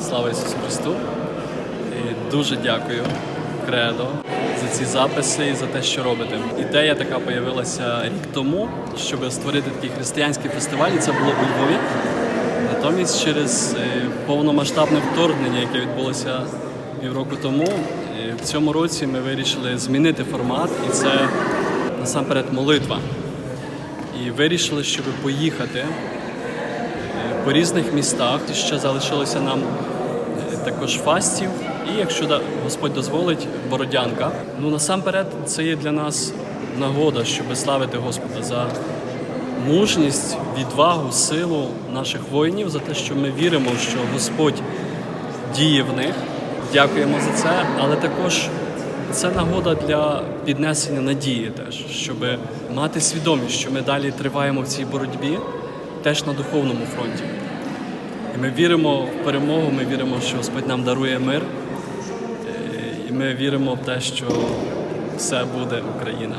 Слава Ісусу Христу! І дуже дякую Кредо за ці записи і за те, що робите. Ідея така появилася рік тому, щоб створити такий християнський фестиваль, і це було у Львові. Натомість через е, повномасштабне вторгнення, яке відбулося півроку тому, е, в цьому році ми вирішили змінити формат, і це насамперед молитва. І вирішили, щоб поїхати е, по різних містах. Ще залишилося нам е, також фастів. І якщо Господь дозволить, Бородянка. Ну насамперед, це є для нас нагода, щоб славити Господа за мужність, відвагу, силу наших воїнів, за те, що ми віримо, що Господь діє в них. Дякуємо за це, але також це нагода для піднесення надії, теж, щоб мати свідомість, що ми далі триваємо в цій боротьбі теж на духовному фронті. І ми віримо в перемогу, ми віримо, що Господь нам дарує мир, Е, і ми віримо в те, що все буде Україна.